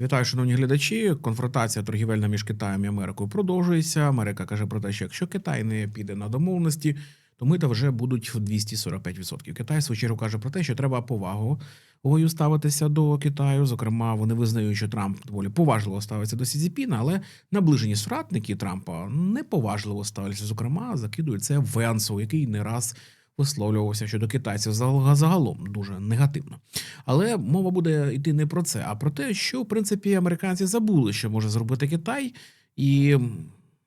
Вітаю, шановні глядачі. Конфронтація торгівельна між Китаєм і Америкою продовжується. Америка каже про те, що якщо Китай не піде на домовленості, то мита вже будуть в 245%. Китай в свою чергу каже про те, що треба повагою ставитися до Китаю. Зокрема, вони визнають, що Трамп доволі поважливо ставиться до Сізіпіна, але наближені соратники Трампа неповажливо ставляться. Зокрема, закидують це Венсу, який не раз висловлювався щодо китайців загалом дуже негативно. Але мова буде йти не про це, а про те, що в принципі американці забули, що може зробити Китай, і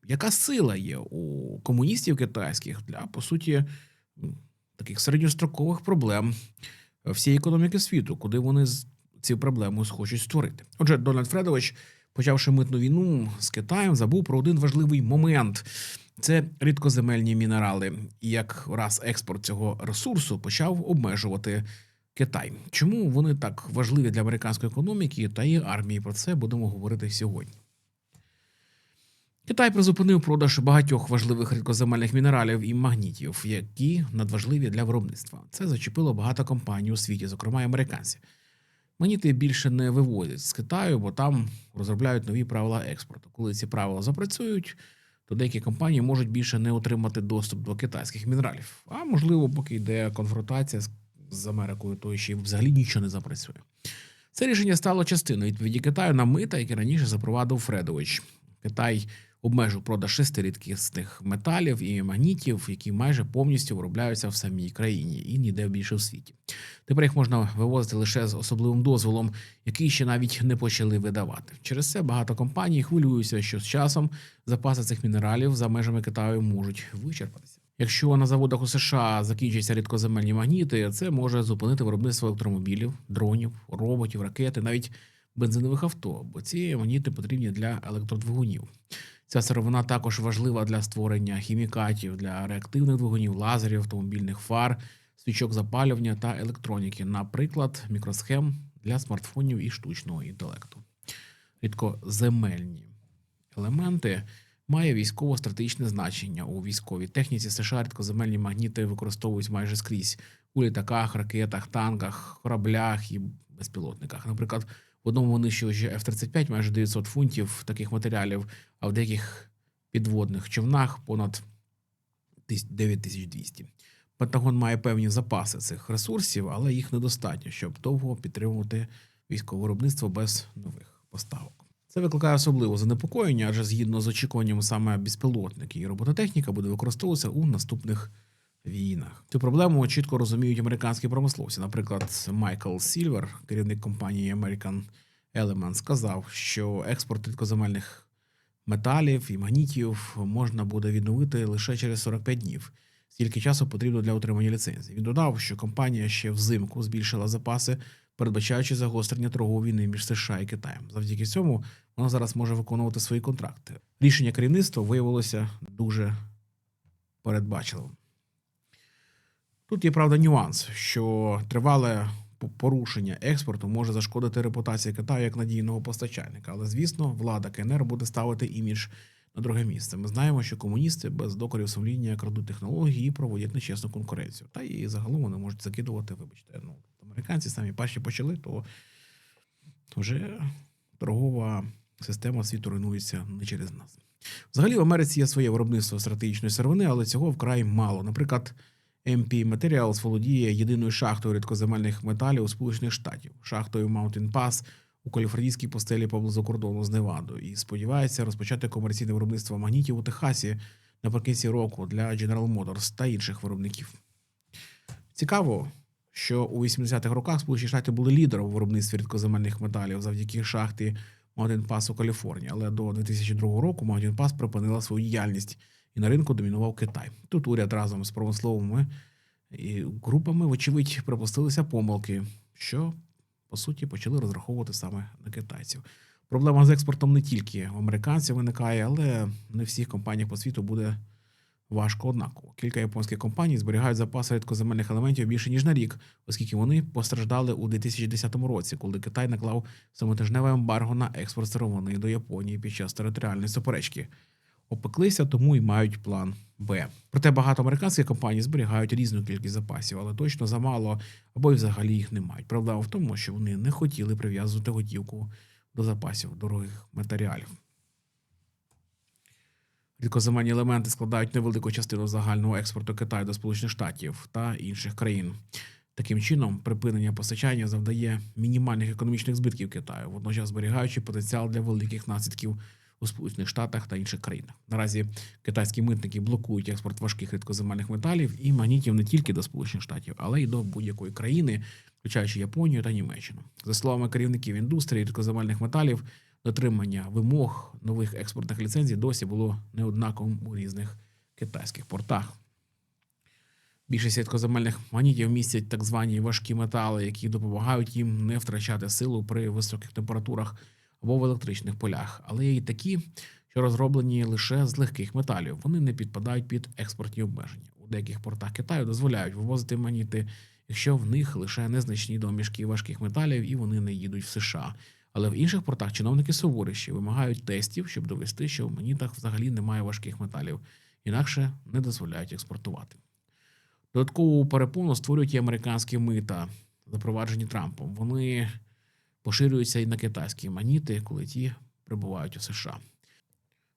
яка сила є у комуністів китайських для по суті таких середньострокових проблем всієї економіки світу, куди вони ці проблеми хочуть створити. Отже, Дональд Фредович, почавши митну війну з Китаєм, забув про один важливий момент. Це рідкоземельні мінерали. І як раз експорт цього ресурсу почав обмежувати Китай. Чому вони так важливі для американської економіки та її армії? Про це будемо говорити сьогодні. Китай призупинив продаж багатьох важливих рідкоземельних мінералів і магнітів, які надважливі для виробництва. Це зачепило багато компаній у світі, зокрема й американці. Магніти більше не вивозять з Китаю, бо там розробляють нові правила експорту. Коли ці правила запрацюють, то деякі компанії можуть більше не отримати доступ до китайських мінералів. А можливо, поки йде конфронтація з Америкою, то ще й взагалі нічого не запрацює. Це рішення стало частиною відповіді Китаю на мита, яке раніше запровадив Фредович. Китай обмежив продаж шести рідкісних металів і магнітів, які майже повністю виробляються в самій країні і ніде більше в світі. Тепер їх можна вивозити лише з особливим дозволом, який ще навіть не почали видавати. Через це багато компаній хвилюються, що з часом запаси цих мінералів за межами Китаю можуть вичерпатися. Якщо на заводах у США закінчаться рідкоземельні магніти, це може зупинити виробництво електромобілів, дронів, роботів, ракети, навіть бензинових авто, бо ці магніти потрібні для електродвигунів. Ця сировина також важлива для створення хімікатів, для реактивних двигунів, лазерів, автомобільних фар, свічок запалювання та електроніки, наприклад, мікросхем для смартфонів і штучного інтелекту. Рідкоземельні елементи має військово-стратегічне значення у військовій техніці. США рідкоземельні магніти використовують майже скрізь у літаках, ракетах, танках, кораблях і безпілотниках. Наприклад, в одному винищувачі F-35 майже 900 фунтів таких матеріалів, а в деяких підводних човнах понад 9200. Пентагон має певні запаси цих ресурсів, але їх недостатньо, щоб довго підтримувати військове виробництво без нових поставок. Це викликає особливе занепокоєння, адже згідно з очікуванням саме безпілотники і робототехніка буде використовуватися у наступних війнах. Цю проблему чітко розуміють американські промисловці. Наприклад, Майкл Сільвер, керівник компанії American Element, сказав, що експорт рідкоземельних металів і магнітів можна буде відновити лише через 45 днів. Стільки часу потрібно для отримання ліцензії. Він додав, що компанія ще взимку збільшила запаси, передбачаючи загострення торгової війни між США і Китаєм. Завдяки цьому вона зараз може виконувати свої контракти. Рішення керівництва виявилося дуже передбачливим. Тут є правда нюанс, що тривале порушення експорту може зашкодити репутації Китаю як надійного постачальника. Але звісно, влада КНР буде ставити імідж на друге місце. Ми знаємо, що комуністи без докорів сумління крадуть технології і проводять нечесну конкуренцію. Та і загалом вони можуть закидувати, вибачте, ну американці самі перші почали, то вже торгова система світу руйнується не через нас. Взагалі в Америці є своє виробництво стратегічної сировини, але цього вкрай мало. Наприклад, MP Materials володіє єдиною шахтою рідкоземельних металів у Сполучених Штатів, шахтою Mountain Pass у каліфорнійській постелі поблизу кордону з Невадою, і сподівається розпочати комерційне виробництво магнітів у Техасі наприкінці року для General Motors та інших виробників. Цікаво, що у 80-х роках Сполучені Штати були лідером у виробництві рідкоземельних металів завдяки шахті Mountain Pass у Каліфорнії, але до 2002 року Mountain Pass припинила свою діяльність на ринку домінував Китай. Тут уряд разом з промисловими групами, вочевидь, припустилися помилки, що по суті почали розраховувати саме на китайців. Проблема з експортом не тільки в американців виникає, але не всіх компаніях по світу буде важко однаково. Кілька японських компаній зберігають запаси рідкоземельних елементів більше ніж на рік, оскільки вони постраждали у 2010 році, коли Китай наклав самотижневе ембарго на експорт сировини до Японії під час територіальної суперечки. Опеклися, тому і мають план Б. Проте багато американських компаній зберігають різну кількість запасів, але точно замало або й взагалі їх не мають. Проблема в тому, що вони не хотіли прив'язувати готівку до запасів дорогих матеріалів. Рідкоземельні елементи складають невелику частину загального експорту Китаю до Сполучених Штатів та інших країн. Таким чином, припинення постачання завдає мінімальних економічних збитків Китаю, водночас зберігаючи потенціал для великих наслідків у Сполучених Штатах та інших країнах. Наразі китайські митники блокують експорт важких рідкоземельних металів і магнітів не тільки до Сполучених Штатів, але й до будь-якої країни, включаючи Японію та Німеччину. За словами керівників індустрії рідкоземельних металів, дотримання вимог нових експортних ліцензій досі було неоднаковим у різних китайських портах. Більшість рідкоземельних магнітів містять так звані важкі метали, які допомагають їм не втрачати силу при високих температурах або в електричних полях. Але є й такі, що розроблені лише з легких металів. Вони не підпадають під експортні обмеження. У деяких портах Китаю дозволяють вивозити магніти, якщо в них лише незначні домішки важких металів і вони не їдуть в США. Але в інших портах чиновники суворіші вимагають тестів, щоб довести, що в магнітах взагалі немає важких металів, інакше не дозволяють експортувати. Додаткову перепону створюють і американські мита, запроваджені Трампом. Вони поширюються і на китайські маніти, коли ті прибувають у США.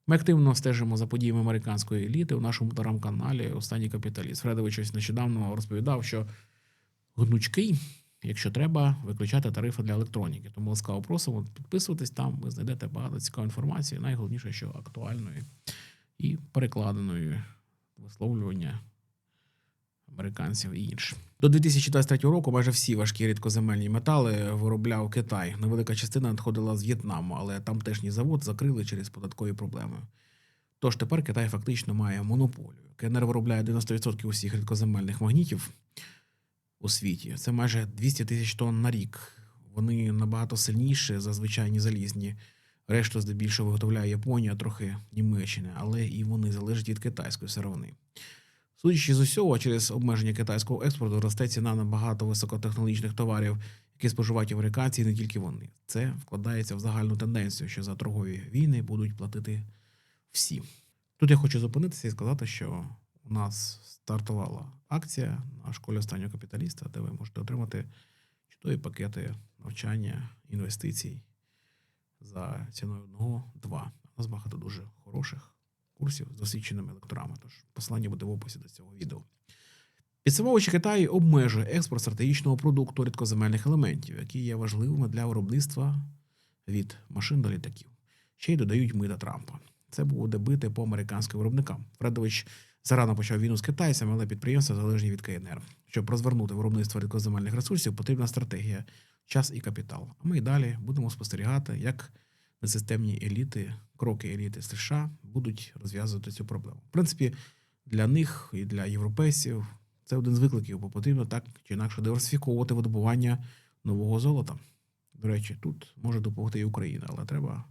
Ми активно стежимо за подіями американської еліти у нашому телеграм-каналі Останній капіталіст. Фредович нещодавно розповідав, що гнучкий, якщо треба, виключати тарифи для електроніки. Тому ласкаво просимо підписуватись там. Ви знайдете багато цікавої інформації. Найголовніше, що актуальної і перекладеної висловлювання американців і інше. До 2023 року майже всі важкі рідкоземельні метали виробляв Китай. Невелика частина надходила з В'єтнаму, але тамтешній завод закрили через податкові проблеми. Тож тепер Китай фактично має монополію. КНР виробляє 90% усіх рідкоземельних магнітів у світі. Це майже 200 тисяч тонн на рік. Вони набагато сильніші за звичайні залізні. Решту здебільшого виготовляє Японія, трохи Німеччина, але і вони залежать від китайської сировини. Судячи з усього, через обмеження китайського експорту росте ціна на багато високотехнологічних товарів, які споживають американці, і не тільки вони. Це вкладається в загальну тенденцію, що за торгові війни будуть платити всі. Тут я хочу зупинитися і сказати, що у нас стартувала акція на школі останнього капіталіста, де ви можете отримати чудові пакети навчання, інвестицій за ціною одного, два. У нас багато дуже хороших курсів з досвідченими лекторами. Тож посилання буде в описі до цього відео. Підсумовуючи, Китай обмежує експорт стратегічного продукту рідкоземельних елементів, які є важливими для виробництва від машин до літаків. Ще й додають мита Трампа. Це буде бити по американським виробникам. Фредович зарано почав війну з китайцями, але підприємства залежні від КНР. Щоб розвернути виробництво рідкоземельних ресурсів, потрібна стратегія, час і капітал. А ми й далі будемо спостерігати, як несистемні еліти, кроки еліти США будуть розв'язувати цю проблему. В принципі, для них і для європейців це один з викликів, бо потрібно так чи інакше диверсифіковувати видобування нового золота. До речі, тут може допомогти і Україна, але треба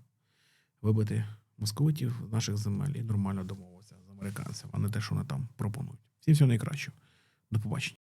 вибити московитів з наших земель і нормально домовитися з американцями, а не те, що вони там пропонують. Всім всього найкращого. До побачення.